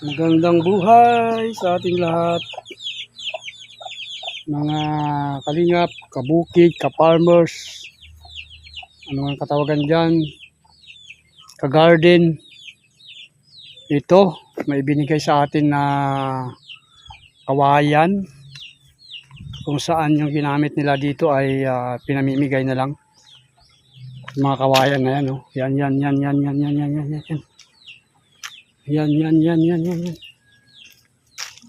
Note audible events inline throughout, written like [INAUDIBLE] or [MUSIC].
Magandang buhay sa ating lahat. Mga kalingap, kabukid, ka-farmers, ano ang katawagan dyan, ka-garden. Ito, may binigay sa atin na kawayan. Kung saan yung ginamit nila dito ay ah, pinamimigay na lang. Mga kawayan na yan, oh. Yan, yan, yan, yan, yan, yan, yan, yan. yan. Yan, yan, yan, yan, yan.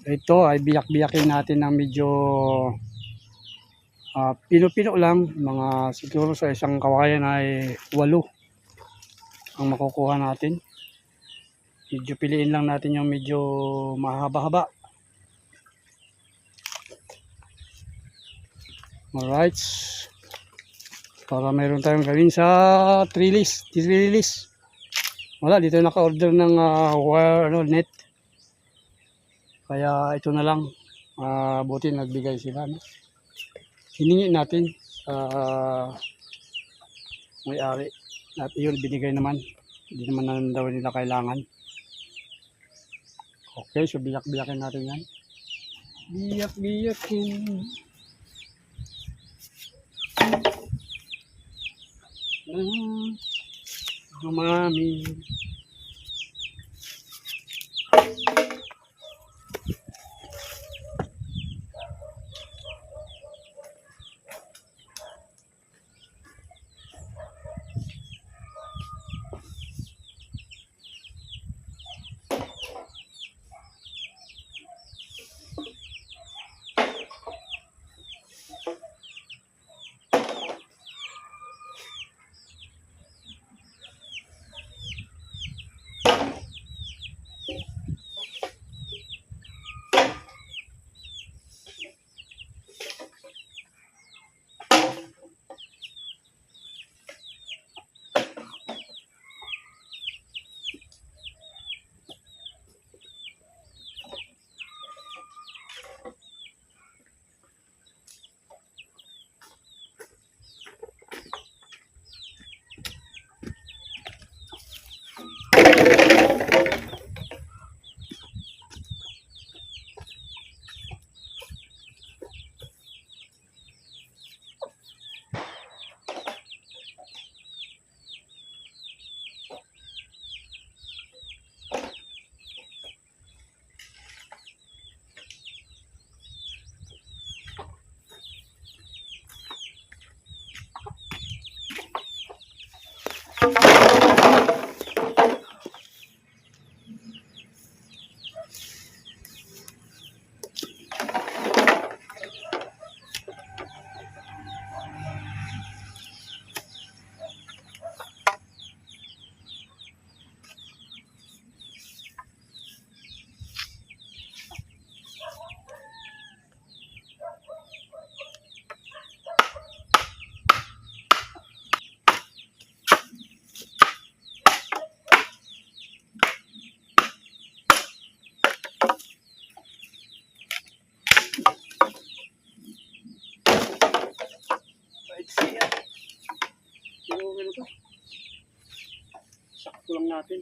Ito ay biyak-biyakin natin ng medyo ah, pino-pino lang. Mga siguro sa isang kawayan ay walo ang makukuha natin. Medyo piliin lang natin yung medyo mahaba-haba. Alright. Para mayroon tayong gawin sa trellis. Trellis. Wala, dito naka-order ng ah, wire, ano, net. Kaya ito na lang. Ah, buti nagbigay sila. No? Hiningi natin sa may-ari. At yun, binigay naman. Hindi naman na daw nila kailangan. Okay, so biyak-biyakin natin yan. Biyak-biyakin. มามี natin.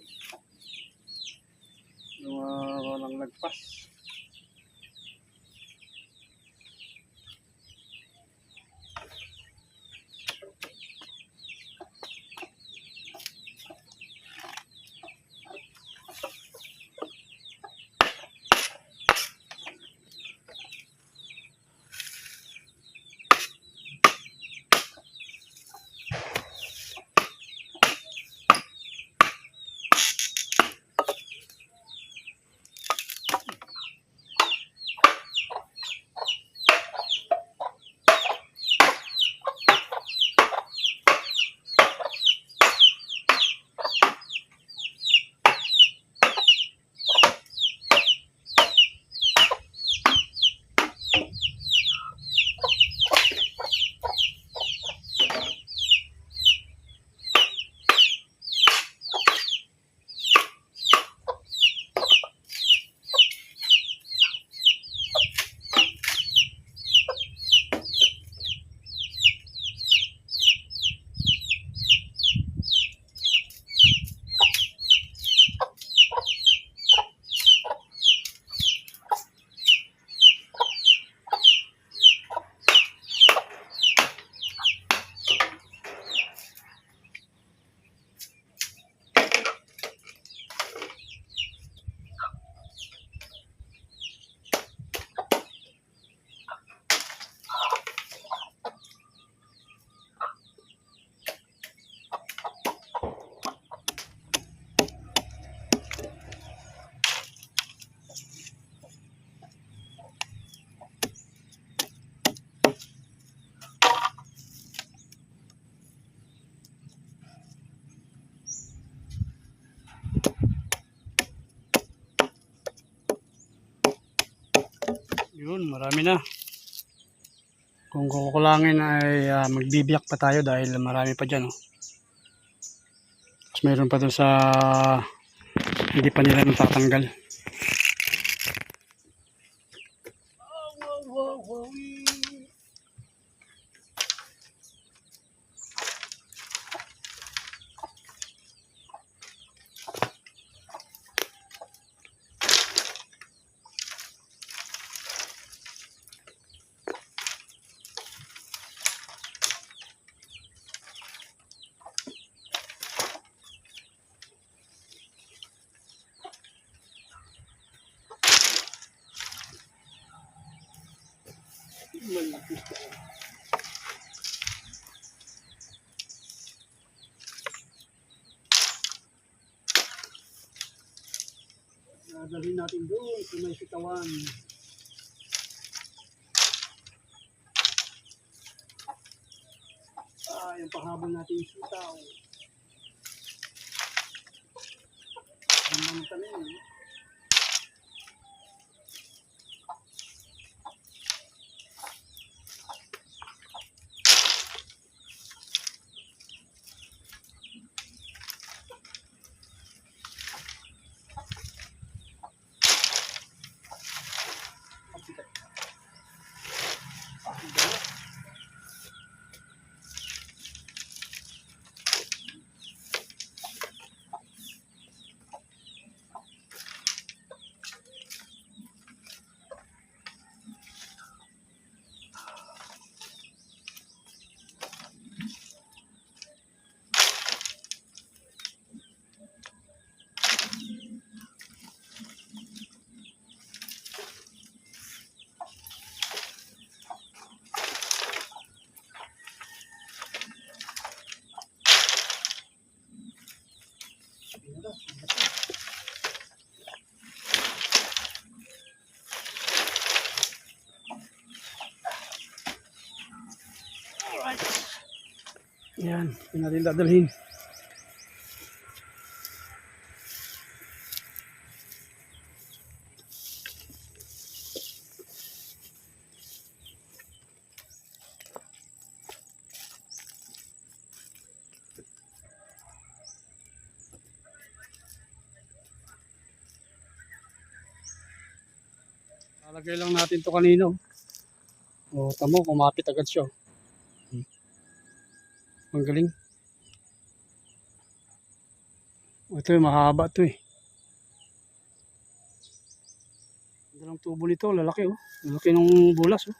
Yung uh, walang nagpas. Marami na. Kung kukulangin ay ah, magbibiyak pa tayo dahil marami pa dyan. Oh. Mayroon pa doon sa hindi pa nila natatanggal. Dadalhin natin doon sa may sitawan. Ah, yung pahabol natin yung sitaw. Ang mga tanim. eh. Yan, yun natin dadalhin. Lalagay lang natin to kanino. O, tamo, kumapit agad siya. Ang galing. Ito yung mahaba to eh. Ganda ng tubo nito, lalaki oh. Lalaki ng bulas oh.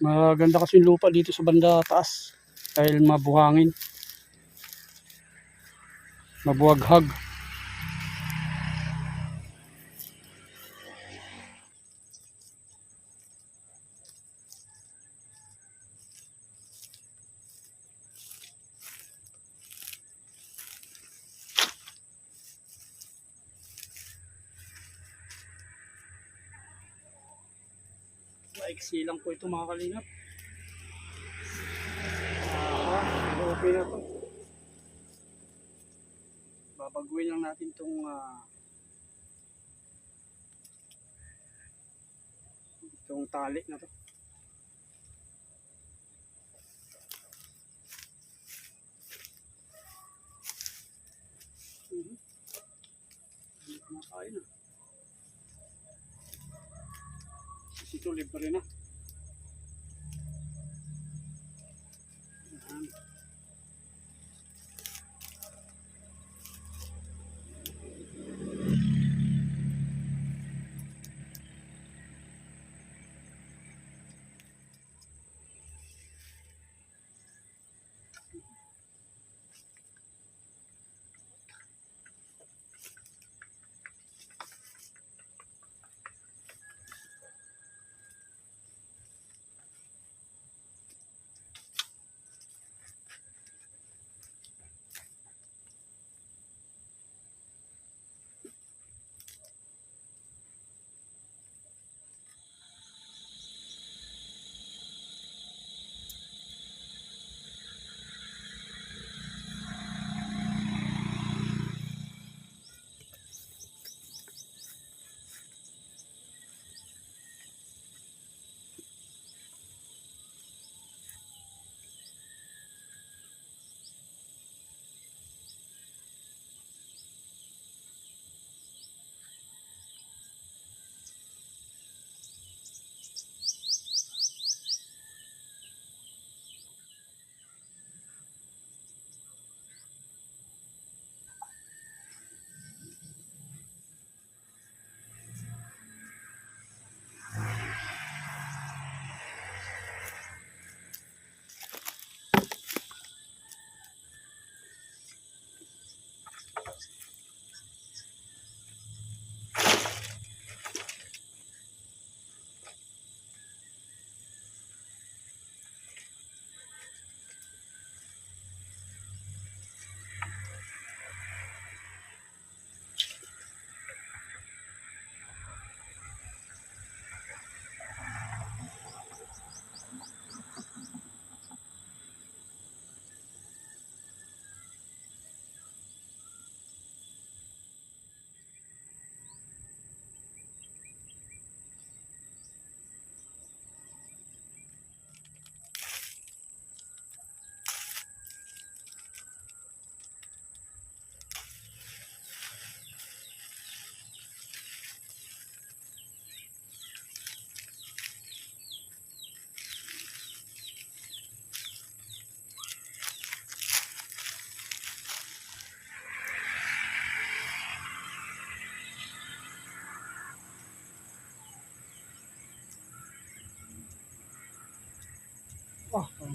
Maganda kasi yung lupa dito sa banda taas. Dahil mabuhangin. Mabuhaghag. Maiksi lang po ito mga kalingap. Ah, okay na to. Babaguhin lang natin itong ah, itong tali na to. Mhm. Hindi kumakain ah. Kasi ito libre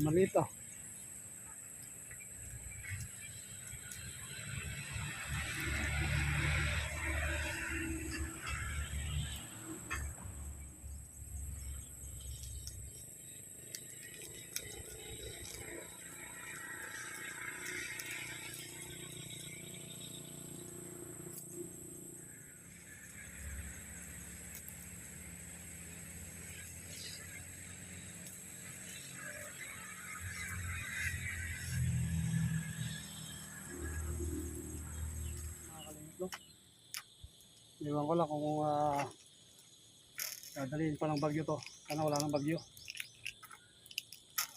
Maliit Iwan ko lang kung uh, dadalhin pa ng bagyo to. Sana wala ng bagyo.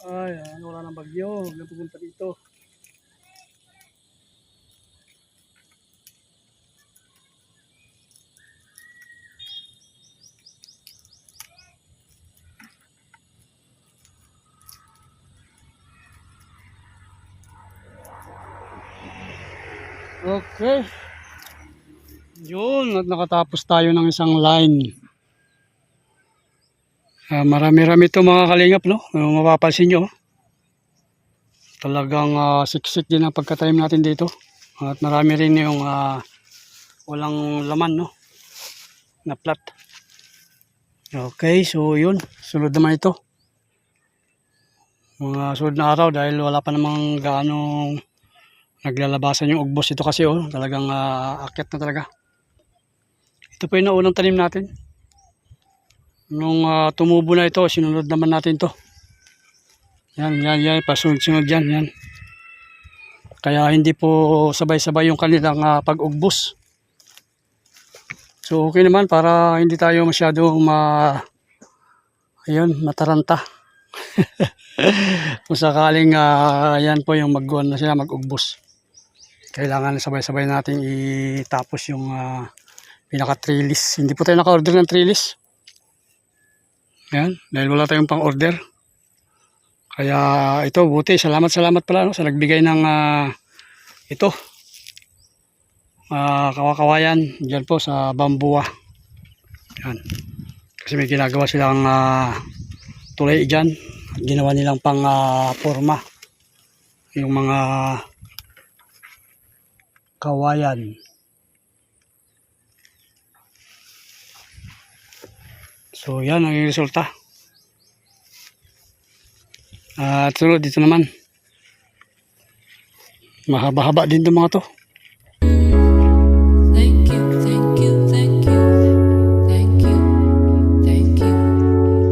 Ay, ano wala ng bagyo. Huwag na pupunta dito. Okay. Yun, at nakatapos tayo ng isang line. Ah, marami-rami ito mga kalingap, no? Yung mapapansin nyo. Talagang ah, siksik din ang pagka-time natin dito. At marami rin yung ah, walang laman, no? Na plat. Okay, so yun. Sunod naman ito. Mga sunod na araw dahil wala pa namang gaano naglalabasan yung ugbos ito kasi oh, talagang ah, akyat na talaga. Ito po yung naunang tanim natin. Nung ah, tumubo na ito, sinunod naman natin to. Yan, yan, yan, pasunod-sunod yan, yan. Kaya hindi po sabay-sabay yung kanilang ah, pag-ugbos. So okay naman para hindi tayo masyadong ma ayun, mataranta. [LAUGHS] Kung sakaling ah, yan po yung mag na sila mag-ugbos kailangan sabay-sabay nating itapos yung uh, pinaka trellis. Hindi po tayo naka-order ng trellis. Yan, dahil wala tayong pang-order. Kaya ito, buti. Salamat, salamat pala no, sa nagbigay ng uh, ito. Uh, kawakawayan. Diyan po sa bambua. Yan. Kasi may ginagawa silang uh, tulay dyan. Ginawa nilang pang uh, forma. Yung mga kawayan. So yan ang resulta. At sunod dito naman. Mahaba-haba din itong mga to.